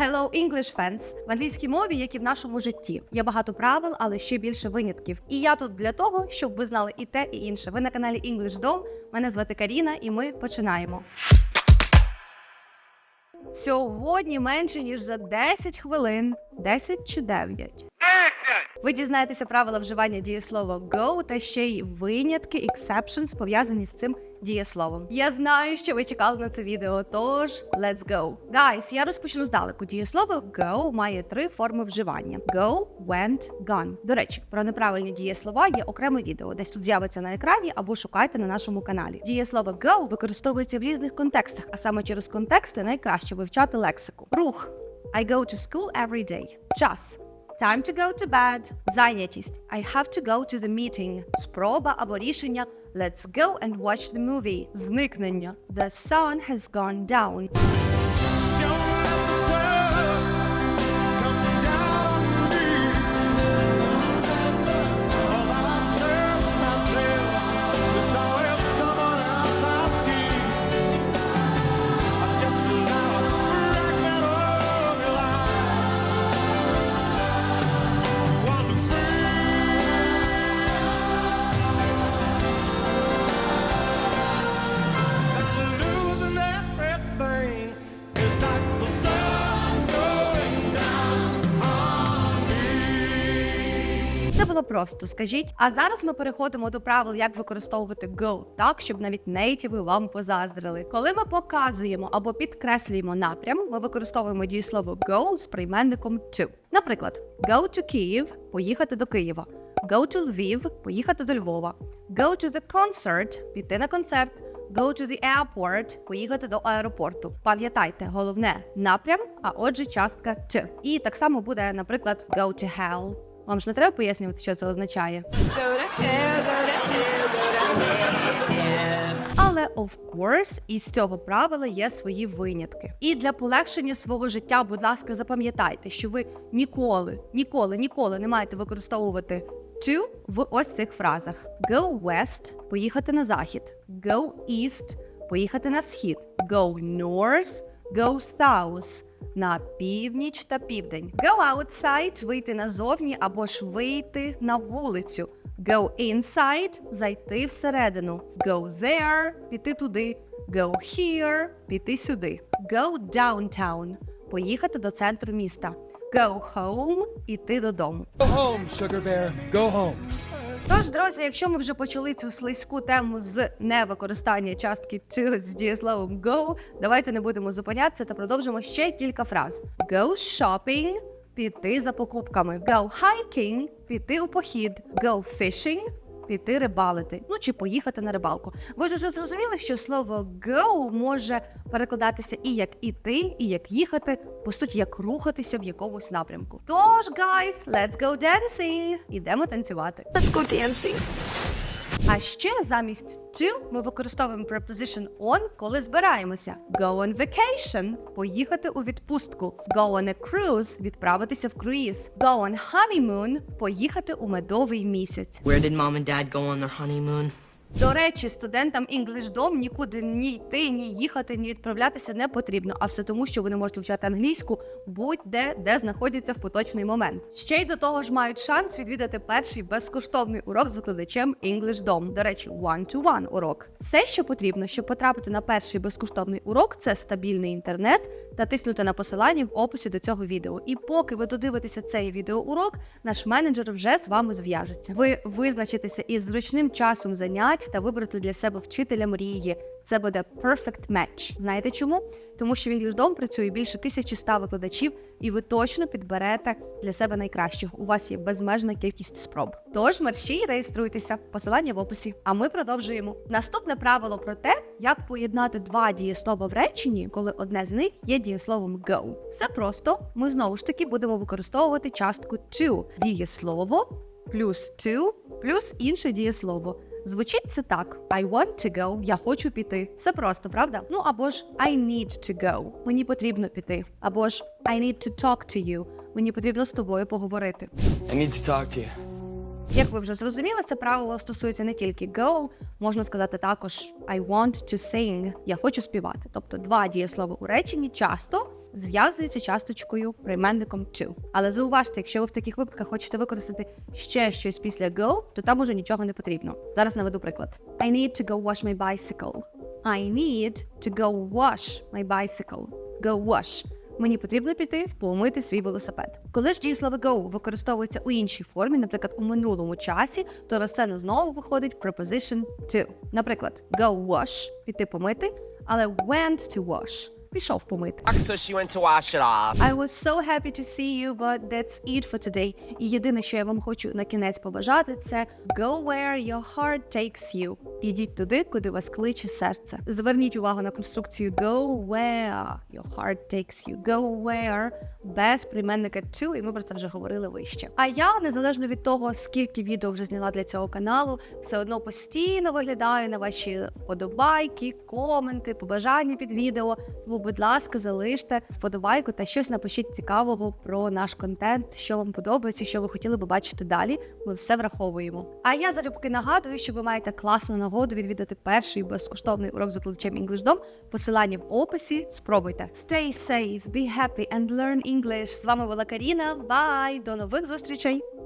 Hello English fans! В англійській мові, як і в нашому житті, є багато правил, але ще більше винятків. І я тут для того, щоб ви знали і те, і інше. Ви на каналі English Dom. Мене звати Каріна, і ми починаємо. Сьогодні менше ніж за 10 хвилин, 10 чи 9. Ви дізнаєтеся правила вживання дієслова go та ще й винятки, exceptions, пов'язані з цим дієсловом. Я знаю, що ви чекали на це відео, тож let's go. Guys, я розпочну здалеку. Дієслово go має три форми вживання: go, went, gone. До речі, про неправильні дієслова є окреме відео, десь тут з'явиться на екрані або шукайте на нашому каналі. Дієслово go використовується в різних контекстах, а саме через контексти найкраще вивчати лексику. Рух I go to school every day. Час Time to go to bed. Зайнятість. I have to go to the meeting. Спроба або рішення. Let's go and watch the movie. Зникнення. The sun has gone down. Було просто, скажіть. А зараз ми переходимо до правил, як використовувати go, так, щоб навіть нейтіви вам позаздрили. Коли ми показуємо або підкреслюємо напрям, ми використовуємо дієслово go з прийменником to. Наприклад, go to Kyiv – поїхати до Києва. Go to Lviv – поїхати до Львова. Go to the concert – піти на концерт. Go to the airport – поїхати до аеропорту. Пам'ятайте, головне напрям, а отже, частка to. І так само буде, наприклад, go to hell. Вам ж не треба пояснювати, що це означає. Але of course, із цього правила є свої винятки. І для полегшення свого життя, будь ласка, запам'ятайте, що ви ніколи, ніколи, ніколи не маєте використовувати to в ось цих фразах: go west – поїхати на захід, go east – поїхати на схід, go north – go south – на північ та південь. Go outside – вийти назовні або ж вийти на вулицю. Go inside – зайти всередину. Go there – піти туди. Go here – піти сюди. Go downtown – поїхати до центру міста. Go home – іти додому. Go home, Sugar Bear. Go home. Тож, друзі, якщо ми вже почали цю слизьку тему з невикористання частки to з дієсловом go, давайте не будемо зупинятися та продовжимо ще кілька фраз. Go shopping – піти за покупками. Go hiking – піти у похід. Go fishing – піти рибалити. Ну чи поїхати на рибалку. Ви ж уже зрозуміли, що слово go може перекладатися і як іти, і як їхати, по суті, як рухатися в якомусь напрямку. Тож, guys, let's go dancing! Ідемо танцювати. Let's go dancing. А ще замість to ми використовуємо preposition on, коли збираємося. Go on vacation – поїхати у відпустку. Go on a cruise – відправитися в круїз. Go on honeymoon – поїхати у медовий місяць. Where did mom and dad go on their honeymoon? До речі, студентам Dom нікуди ні йти, ні їхати, ні відправлятися не потрібно, а все тому, що вони можуть вивчати англійську будь-де, де знаходяться в поточний момент. Ще й до того ж мають шанс відвідати перший безкоштовний урок з викладачем Dom. До речі, one-to-one урок. Все, що потрібно, щоб потрапити на перший безкоштовний урок, це стабільний інтернет та тиснути на посилання в описі до цього відео. І поки ви додивитеся цей відеоурок, наш менеджер вже з вами зв'яжеться. Ви визначитеся із зручним часом занять та вибрати для себе вчителя мрії. Це буде perfect match. Знаєте чому? Тому що в Dom працює більше 1100 викладачів, і ви точно підберете для себе найкращих. У вас є безмежна кількість спроб. Тож мерщій реєструйтеся, посилання в описі. А ми продовжуємо. Наступне правило про те, як поєднати два дієслова в реченні, коли одне з них є дієсловом go. Все просто. Ми знову ж таки будемо використовувати частку to. Дієслово плюс to плюс інше дієслово. Звучить це так: I want to go, я хочу піти. Все просто, правда? Ну або ж I need to go, мені потрібно піти. Або ж I need to talk to you, мені потрібно з тобою поговорити. I need to talk to you. Як ви вже зрозуміли, це правило стосується не тільки go, можна сказати також I want to sing. Я хочу співати. Тобто два дієслова у реченні часто зв'язуються часточкою прийменником to. Але зауважте, якщо ви в таких випадках хочете використати ще щось після go, то там уже нічого не потрібно. Зараз наведу приклад. I need to go wash my bicycle. I need to go wash my bicycle. Go wash. Мені потрібно піти помити свій велосипед. Коли ж дієслово go використовується у іншій формі, наприклад, у минулому часі, то на сцену знову виходить preposition to. Наприклад, go wash піти помити, але went to wash пішов помити. So she went to wash it off. I was so happy to see you, but that's it for today. І єдине, що я вам хочу на кінець побажати, це go where your heart takes you. Ідіть туди, куди вас кличе серце. Зверніть увагу на конструкцію go where your heart takes you. Go where без прийменника to, і ми про це вже говорили вище. А я, незалежно від того, скільки відео вже зняла для цього каналу, все одно постійно виглядаю на ваші вподобайки, коменти, побажання під відео. Тому, будь ласка, залиште вподобайку та щось напишіть цікавого про наш контент, що вам подобається, що ви хотіли би бачити далі. Ми все враховуємо. А я залюбки нагадую, що ви маєте класну нагоду відвідати перший безкоштовний урок з викладачем EnglishDom. Посилання в описі. Спробуйте. Stay safe, be happy and learn English. З вами була Каріна. Бай! До нових зустрічей!